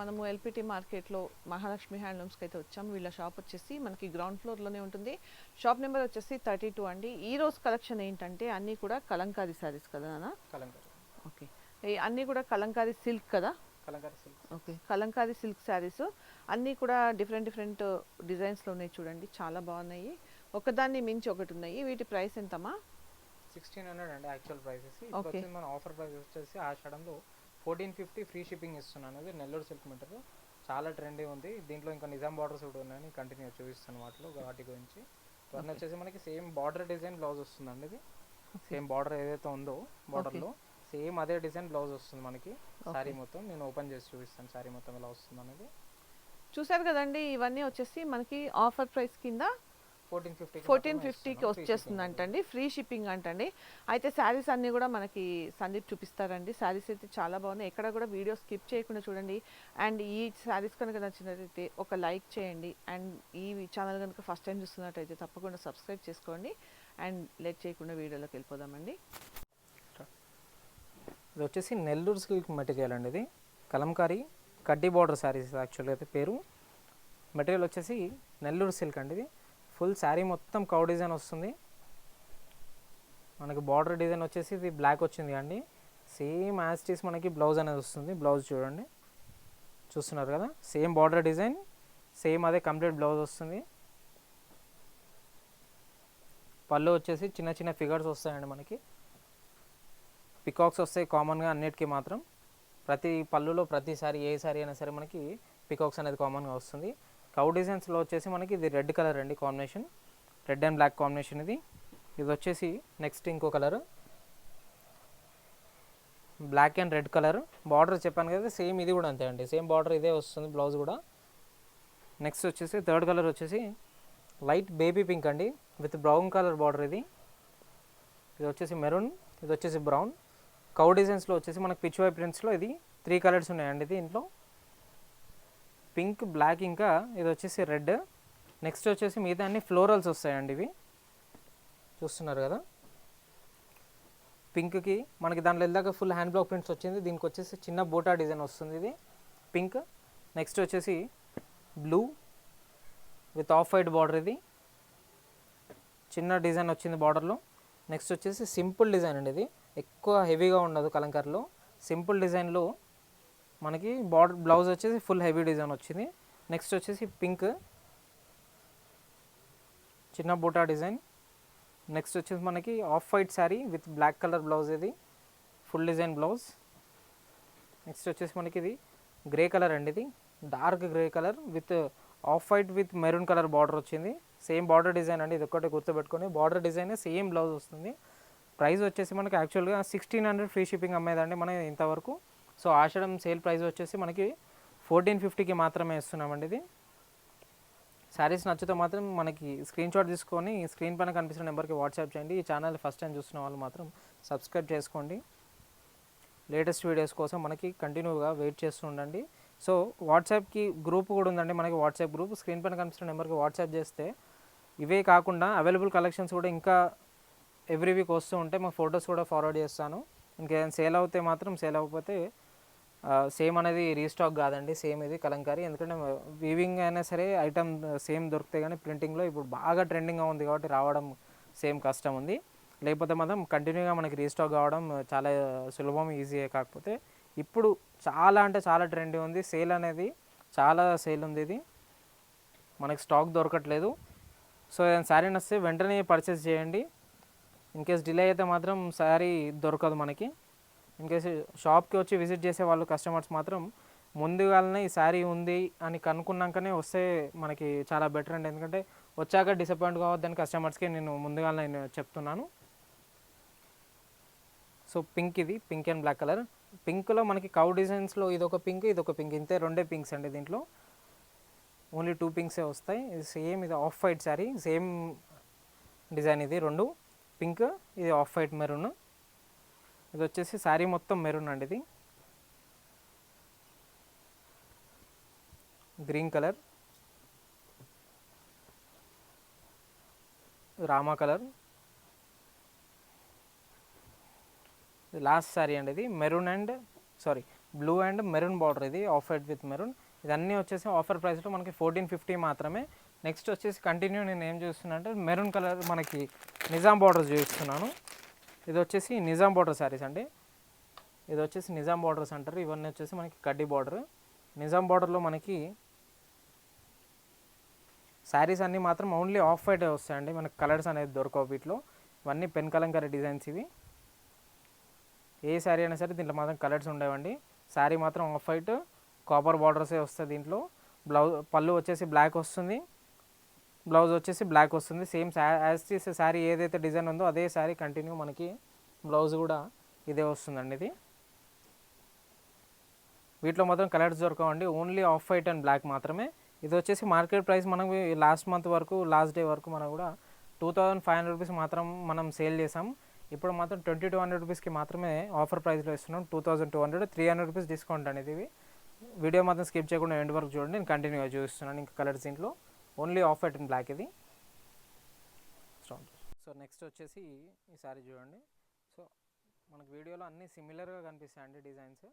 మనము ఎల్పిటి మార్కెట్లో మహాలక్ష్మి హ్యాండ్లూమ్స్కి అయితే వచ్చాము వీళ్ళ షాప్ వచ్చేసి మనకి గ్రౌండ్ ఫ్లోర్లోనే ఉంటుంది. షాప్ నెంబర్ వచ్చేసి థర్టీ టూ అండి. ఈ రోజు కలెక్షన్ ఏంటంటే అన్నీ కూడా కలంకారీ శారీస్ కదా నాన్న? కలంకారీ. ఓకే. అన్నీ కూడా కలంకారీ సిల్క్ కదా? Kalamkari silk. Okay. Kalamkari silk saris. అన్నీ కూడా డిఫరెంట్ డిఫరెంట్ డిజైన్స్లో ఉన్నాయి చూడండి. చాలా బాగున్నాయి. ఒకదాన్ని మించి ఒకటి ఉన్నాయి. వీటి ప్రైస్ ఎంతమ్మా? సిక్స్టీన్ హండ్రెడ్ అండి యాక్చువల్ ప్రైసెస్. మన ఆఫర్ ప్రైస్ వచ్చేసి ఆషాఢంలో ఫోర్టీన్ ఫిఫ్టీ ఫ్రీ షిప్పింగ్ ఇస్తున్నాను. ఇది నెల్లూరు సిల్క్ మీటర్. చాలా ట్రెండీ ఉంది. దీంట్లో ఇంకా నిజాం బార్డర్స్ కూడా ఉన్నాయని కంటిన్యూ చూపిస్తాను వాటిలో వాటి గురించి. ఇవన్నీ వచ్చేసి మనకి సేమ్ బార్డర్ డిజైన్ బ్లౌజ్ వస్తుందండి ఇది. సేమ్ బార్డర్ ఏదైతే ఉందో బార్డర్లో సేమ్ అదే డిజైన్ బ్లౌజ్ వస్తుంది మనకి. శారీ మొత్తం నేను ఓపెన్ చేసి చూపిస్తాను శారీ మొత్తం ఎలా వస్తుంది అనేది చూసారు కదండి ఇవన్నీ వచ్చేసి మనకి ఆఫర్ ప్రైస్ కింద ఫోర్టీన్ ఫిఫ్టీ ఫోర్టీన్ ఫిఫ్టీకి వచ్చేస్తుంది అంటండి ఫ్రీ షిప్పింగ్ అంటండి. అయితే శారీస్ అన్నీ కూడా మనకి సందీప్ చూపిస్తారండి. శారీస్ అయితే చాలా బాగున్నాయి. ఎక్కడ కూడా వీడియో స్కిప్ చేయకుండా చూడండి. అండ్ ఈ శారీస్ కనుక నచ్చినట్లయితే ఒక లైక్ చేయండి. అండ్ ఈ ఛానల్ కనుక ఫస్ట్ టైం చూస్తున్నట్టయితే తప్పకుండా సబ్స్క్రైబ్ చేసుకోండి. అండ్ లేట్ చేయకుండా వీడియోలోకి వెళ్ళిపోదామండి. ఇది వచ్చేసి నెల్లూరు సిల్క్ మెటీరియల్ అండి ఇది. కలంకారీ కడ్డీ బార్డర్ శారీస్ యాక్చువల్గా అయితే పేరు. మెటీరియల్ వచ్చేసి నెల్లూరు సిల్క్ అండి ఇది. ఫుల్ శారీ మొత్తం కౌ డిజైన్ వస్తుంది. మనకి బార్డర్ డిజైన్ వచ్చేసి ఇది బ్లాక్ వచ్చింది అండి. సేమ్ యాస్టీస్ మనకి బ్లౌజ్ అనేది వస్తుంది. బ్లౌజ్ చూడండి. చూస్తున్నారు కదా? సేమ్ బార్డర్ డిజైన్ సేమ్ అదే కంప్లీట్ బ్లౌజ్ వస్తుంది. పళ్ళు వచ్చేసి చిన్న చిన్న ఫిగర్స్ వస్తాయండి మనకి. పికాక్స్ వస్తాయి కామన్గా అన్నిటికీ మాత్రం. ప్రతి పళ్ళులో ప్రతిసారి ఏ సారీ అయినా సరే మనకి పికాక్స్ అనేది కామన్గా వస్తుంది. కౌ డిజైన్స్లో వచ్చేసి మనకి ఇది రెడ్ కలర్ అండి combination. Red and black combination ఇది. ఇది వచ్చేసి నెక్స్ట్ ఇంకో colour. Black and red colour. Border చెప్పాను కదా సేమ్ ఇది కూడా అంతే అండి. సేమ్ బార్డర్ ఇదే వస్తుంది బ్లౌజ్ కూడా. నెక్స్ట్ వచ్చేసి థర్డ్ కలర్ వచ్చేసి లైట్ బేబీ పింక్ అండి. విత్ బ్రౌన్ కలర్ బార్డర్ ఇది. ఇది వచ్చేసి మెరూన్ ఇది వచ్చేసి బ్రౌన్. కౌ డిజైన్స్లో వచ్చేసి మనకి పిచ్ వై ప్రింట్స్లో ఇది త్రీ కలర్స్ ఉన్నాయండి ఇది దీంట్లో. పింక్ బ్లాక్ ఇంకా ఇది వచ్చేసి రెడ్. నెక్స్ట్ వచ్చేసి మిగతా అన్ని ఫ్లోరల్స్ వస్తాయండి ఇవి. చూస్తున్నారు కదా? పింక్కి మనకి దాంట్లో వెళ్ళాక ఫుల్ హ్యాండ్ బ్లాక్ ప్రింట్స్ వచ్చింది. దీనికి వచ్చేసి చిన్న బోటా డిజైన్ వస్తుంది ఇది. పింక్. నెక్స్ట్ వచ్చేసి blue with off white border ఇది. చిన్న డిజైన్ వచ్చింది బార్డర్లో. నెక్స్ట్ వచ్చేసి సింపుల్ డిజైన్ అండి ఇది. ఎక్కువ హెవీగా ఉండదు కలంకర్లో. సింపుల్ డిజైన్లో మనకి బార్డర్ బ్లౌజ్ వచ్చేసి ఫుల్ హెవీ డిజైన్ వచ్చింది. నెక్స్ట్ వచ్చేసి పింక్. చిన్న బూటా డిజైన్. నెక్స్ట్ వచ్చేసి మనకి off white sari with black colour blouse ఇది. Full design blouse. నెక్స్ట్ వచ్చేసి మనకి ఇది గ్రే కలర్ అండి ఇది. Dark grey colour with off white with maroon colour border వచ్చింది. సేమ్ బార్డర్ డిజైన్ అండి ఇది ఒక్కటి గుర్తుపెట్టుకొని. బార్డర్ డిజైన్ సేమ్ బ్లౌజ్ వస్తుంది. ప్రైస్ వచ్చేసి మనకి యాక్చువల్గా సిక్స్టీన్ హండ్రెడ్ ఫ్రీ షిప్పింగ్ అమ్మేదండి మనం ఇంతవరకు. సో ఆషాఢం సేల్ ప్రైస్ వచ్చేసి మనకి ఫోర్టీన్ ఫిఫ్టీకి మాత్రమే ఇస్తున్నామండి ఇది. శారీస్ నచ్చితే మాత్రం మనకి స్క్రీన్ షాట్ తీసుకొని స్క్రీన్ పైన కనిపిస్తున్న నెంబర్కి వాట్సాప్ చేయండి. ఈ ఛానల్ ఫస్ట్ టైం చూస్తున్న వాళ్ళు మాత్రం సబ్స్క్రైబ్ చేసుకోండి. లేటెస్ట్ వీడియోస్ కోసం మనకి కంటిన్యూగా వెయిట్ చేస్తూ ఉండండి. సో వాట్సాప్కి గ్రూప్ కూడా ఉందండి మనకి వాట్సాప్ గ్రూప్. స్క్రీన్ పైన కనిపిస్తున్న నెంబర్కి వాట్సాప్ చేస్తే ఇవే కాకుండా అవైలబుల్ కలెక్షన్స్ కూడా ఇంకా ఎవ్రీ వీక్ వస్తూ ఉంటే మా ఫొటోస్ కూడా ఫార్వర్డ్ చేస్తాను. ఇంకేదైనా సేల్ అవుతే మాత్రం సేల్ అవ్వకపోతే సేమ్ అనేది రీస్టాక్ కాదండి సేమ్ ఇది కలంకారీ. ఎందుకంటే వీవింగ్ అయినా సరే ఐటమ్ సేమ్ దొరికితే కానీ ప్రింటింగ్లో ఇప్పుడు బాగా ట్రెండింగ్గా ఉంది కాబట్టి రావడం సేమ్ కష్టం ఉంది. లేకపోతే మాత్రం కంటిన్యూగా మనకి రీస్టాక్ కావడం చాలా సులభం ఈజీ కాకపోతే ఇప్పుడు చాలా అంటే చాలా ట్రెండింగ్ ఉంది. సేల్ అనేది చాలా సేల్ ఉంది ఇది. మనకి స్టాక్ దొరకట్లేదు. సో ఏదైనా శారీ నస్తే వెంటనే పర్చేస్ చేయండి. ఇన్ కేస్ డిలే అయితే మాత్రం శారీ దొరకదు మనకి. ఇన్ కేసు షాప్కి వచ్చి విజిట్ చేసే వాళ్ళు కస్టమర్స్ మాత్రం ముందుగానే ఈ శారీ ఉంది అని కనుక్కున్నాకనే వస్తే మనకి చాలా బెటర్ అండి. ఎందుకంటే వచ్చాక డిసప్పాయింట్ కావద్దని కస్టమర్స్కి నేను ముందుగానే నేను చెప్తున్నాను. సో పింక్ ఇది పింక్ అండ్ బ్లాక్ కలర్ పింక్లో మనకి కౌ డిజైన్స్లో ఇది ఒక పింక్ ఇది ఒక పింక్ ఇంతే రెండే పింక్స్ అండి దీంట్లో. ఓన్లీ టూ పింక్సే వస్తాయి. ఇది సేమ్ ఇది off white sari same design ఇది రెండు. పింక్ ఇది ఆఫ్ వైట్ మెరూన్ ఇది వచ్చేసి శారీ మొత్తం మెరూన్ అండి ఇది. Green colour. Rama colour. Last sari అండి ఇది. Maroon and sari blue and maroon border ఇది ఆఫ్ వైట్ విత్ మెరూన్. ఇదన్నీ వచ్చేసి ఆఫర్ ప్రైస్లో మనకి ఫోర్టీన్ ఫిఫ్టీ మాత్రమే. నెక్స్ట్ వచ్చేసి కంటిన్యూ నేను ఏం చూస్తున్నా అంటే మెరూన్ కలర్ మనకి నిజాం బార్డర్ చూపిస్తున్నాను. ఇది వచ్చేసి నిజాం బార్డర్ శారీస్ అండి. ఇది వచ్చేసి నిజాం బార్డర్స్ అంటారు ఇవన్నీ వచ్చేసి మనకి కడ్డీ బార్డర్. నిజాం బార్డర్లో మనకి శారీస్ అన్నీ మాత్రం ఓన్లీ ఆఫ్ వైట్ వస్తాయండి. మనకి కలర్స్ అనేది దొరకవు వీటిలో. ఇవన్నీ పెన్ కలంకారీ డిజైన్స్ ఇవి. ఏ శారీ అయినా సరే దీంట్లో మాత్రం కలర్స్ ఉండేవండి. శారీ మాత్రం ఆఫ్ వైట్ కాపర్ బార్డర్సే వస్తుంది దీంట్లో. బ్లౌజ్ పళ్ళు వచ్చేసి బ్లాక్ వస్తుంది. బ్లౌజ్ వచ్చేసి బ్లాక్ వస్తుంది. సేమ్ యాజ్ టీస్ శారీ ఏదైతే డిజైన్ ఉందో అదే శారీ కంటిన్యూ మనకి బ్లౌజ్ కూడా ఇదే వస్తుందండి ఇది. వీటిలో మాత్రం colours దొరకవండి. Only off white and black మాత్రమే. ఇది వచ్చేసి మార్కెట్ ప్రైస్ మనం లాస్ట్ మంత్ వరకు లాస్ట్ డే వరకు మనం కూడా two thousand five hundred rupees మాత్రం మనం సేల్ చేసాం ఇప్పుడు మాత్రం ట్వంటీ టూ హండ్రెడ్ రూపీస్కి మాత్రమే ఆఫర్ ప్రైస్లో ఇస్తున్నాం. Two thousand two hundred three hundred rupees discount అనేది ఇవి వీడియో మాత్రం స్కిప్ చేయకుండా ఎండ్ వరకు చూడండి. నేను కంటిన్యూగా చూస్తున్నాను ఇంకా కలర్స్ దీంట్లో. Only off white and black ఇది. సో నెక్స్ట్ వచ్చేసి ఈ సారీ చూడండి. సో మనకు వీడియోలో అన్నీ సిమిలర్గా కనిపిస్తాయండి డిజైన్స్.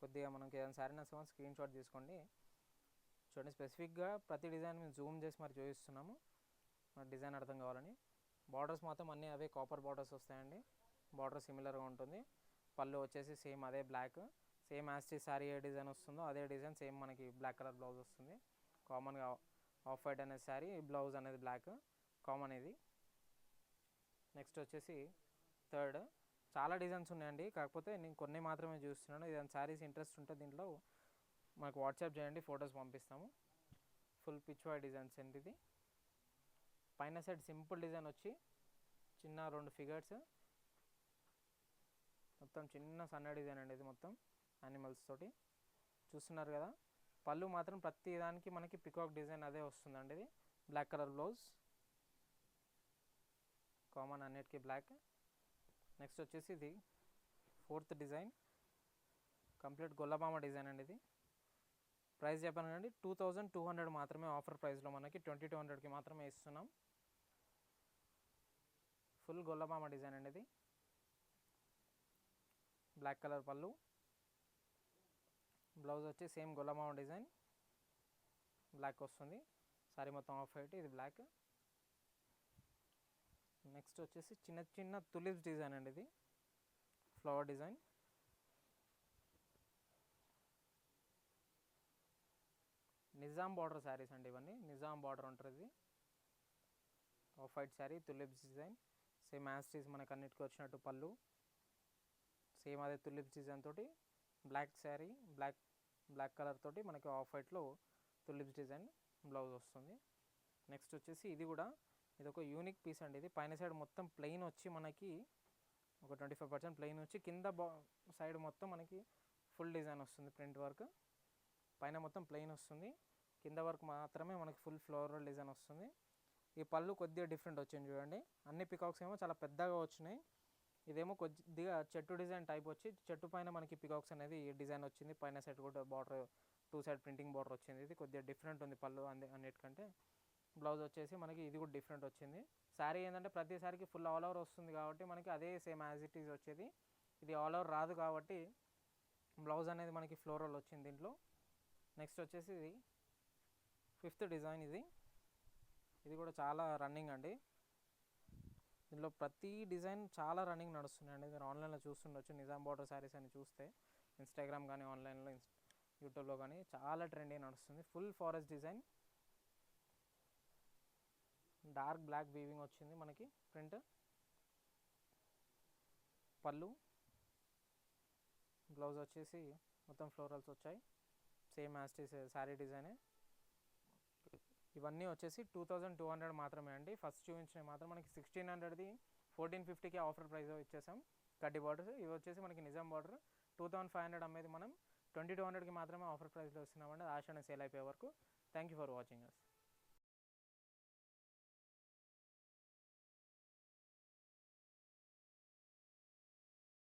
కొద్దిగా మనకి ఏదైనా సారీ నచ్చమని స్క్రీన్ షాట్ తీసుకోండి. చూడండి స్పెసిఫిక్గా ప్రతి డిజైన్ మేము జూమ్ చేసి మరి చూపిస్తున్నాము. మన డిజైన్ అర్థం కావాలని. బార్డర్స్ మాత్రం అన్నీ అవే కాపర్ బార్డర్స్ వస్తాయండి. బార్డర్ సిమిలర్గా ఉంటుంది. పళ్ళు వచ్చేసి సేమ్ అదే బ్లాక్ సేమ్ యాస్టీ శారీ ఏ డిజైన్ వస్తుందో అదే డిజైన్ సేమ్ మనకి బ్లాక్ కలర్ బ్లౌజ్ వస్తుంది. కామన్గా ఆఫ్ వైట్ అనే శారీ బ్లౌజ్ అనేది బ్లాక్ కామన్ ఇది. నెక్స్ట్ వచ్చేసి థర్డ్. చాలా డిజైన్స్ ఉన్నాయండి. కాకపోతే నేను కొన్ని మాత్రమే చూస్తున్నాను. ఏదైనా శారీస్ ఇంట్రెస్ట్ ఉంటే దీంట్లో మాకు వాట్సాప్ చేయండి ఫొటోస్ పంపిస్తాము. ఫుల్ పిచ్ వై డిజైన్స్ అండి ఇది. పైన సైడ్ సింపుల్ డిజైన్ వచ్చి చిన్న రెండు ఫిగర్స్. మొత్తం చిన్న సన్న డిజైన్ అండి ఇది మొత్తం యానిమల్స్ తోటి. చూస్తున్నారు కదా? పళ్ళు మాత్రం ప్రతి దానికి మనకి పికాక్ డిజైన్ అదే వస్తుందండి ఇది. బ్లాక్ కలర్ బ్లౌజ్ కామన్ అన్నిటికీ బ్లాక్ నెక్స్ట్ వచ్చేసి ఇది fourth design complete Gollabhama design అండి ఇది. ప్రైస్ చెప్పాను టూ థౌజండ్ టూ హండ్రెడ్ మాత్రమే ఆఫర్ ప్రైస్లో మనకి ట్వంటీ టూ హండ్రెడ్కి మాత్రమే ఇస్తున్నాం. ఫుల్ గొల్లబామ డిజైన్ అండి ఇది. బ్లాక్ కలర్ పళ్ళు. బ్లౌజ్ వచ్చి సేమ్ గొల్లబామ డిజైన్. బ్లాక్ వస్తుంది. సారీ మొత్తం ఆఫ్ వైట్ ఇది బ్లాక్ నెక్స్ట్ వచ్చేసి చిన్న చిన్న తులిప్స్ డిజైన్ అండి ఇది. Flower design Nizam border saris అండి ఇవన్నీ. నిజాం బార్డర్ ఉంటుంది ఇది. Off white sari tulips design same యాస్టీస్ మనకు అన్నిటికీ వచ్చినట్టు పళ్ళు. సేమ్ అదే తులిప్స్ డిజైన్ తోటి black sari black black colour తోటి మనకి ఆఫ్ వైట్లో తులిప్స్ డిజైన్ బ్లౌజ్ వస్తుంది. నెక్స్ట్ వచ్చేసి ఇది కూడా ఇది ఒక యూనిక్ పీస్ అండి ఇది. పైన సైడ్ మొత్తం ప్లెయిన్ వచ్చి మనకి ఒక ట్వంటీ ఫైవ్ పర్సెంట్ ప్లెయిన్ వచ్చి కింద బా సైడ్ మొత్తం మనకి ఫుల్ డిజైన్ వస్తుంది ప్రింట్ వర్క్. పైన మొత్తం ప్లెయిన్ వస్తుంది. కింద వర్క్ మాత్రమే మనకి ఫుల్ ఫ్లోరల్ డిజైన్ వస్తుంది. ఈ పళ్ళు కొద్దిగా డిఫరెంట్ వచ్చింది చూడండి. అన్ని పికాక్స్ ఏమో చాలా పెద్దగా వచ్చినాయి. ఇదేమో కొద్దిగా చెట్టు డిజైన్ టైప్ వచ్చి చెట్టు పైన మనకి పికాక్స్ అనేది డిజైన్ వచ్చింది. పైన సైడ్ కూడా border two side printing border వచ్చింది. ఇది కొద్దిగా డిఫరెంట్ ఉంది పళ్ళు అన్ని అన్నిటికంటే. బ్లౌజ్ వచ్చేసి మనకి ఇది కూడా డిఫరెంట్ వచ్చింది. శారీ ఏంటంటే ప్రతిసారికి ఫుల్ ఆల్ ఓవర్ వస్తుంది కాబట్టి మనకి అదే సేమ్ యాజ్ ఇట్ ఈజ్ వచ్చేది. ఇది ఆల్ ఓవర్ రాదు కాబట్టి బ్లౌజ్ అనేది మనకి ఫ్లోరల్ వచ్చింది దీంట్లో. నెక్స్ట్ వచ్చేసి ఇది ఫిఫ్త్ డిజైన్ ఇది. ఇది కూడా చాలా రన్నింగ్ అండి. దీనిలో ప్రతి డిజైన్ చాలా రన్నింగ్ నడుస్తున్నాయండి మీరు ఆన్లైన్లో చూస్తుండొచ్చు. నిజాం బార్డర్ శారీస్ అని చూస్తే ఇన్స్టాగ్రామ్ కానీ ఆన్లైన్లో యూట్యూబ్లో కానీ చాలా ట్రెండింగ్ నడుస్తుంది. Full forest design. Dark black weaving వచ్చింది మనకి. ప్రింట్. పళ్ళు. బ్లౌజ్ వచ్చేసి మొత్తం ఫ్లోరల్స్ వచ్చాయి. సేమ్ యాస్టీస్ శారీ డిజైనే. ఇవన్నీ వచ్చేసి టూ థౌజండ్ టూ హండ్రెడ్ మాత్రమే అండి. ఫస్ట్ చూపించినవి మాత్రం మనకి సిక్స్టీన్ హండ్రెడ్ది ఫోర్టీన్ ఫిఫ్టీకి ఆఫర్ ప్రైస్ ఇచ్చేసాం. కడ్డీ బార్డర్స్ ఇవి వచ్చేసి మనకి Nizam border two thousand five hundred అమ్మేది మనం. ట్వంటీ టూ హండ్రెడ్కి మాత్రమే ఆఫర్ ప్రైస్లో ఇస్తున్నామండి. ఆషాఢ సేల్ అయిపోయే వరకు. Thank you for watching us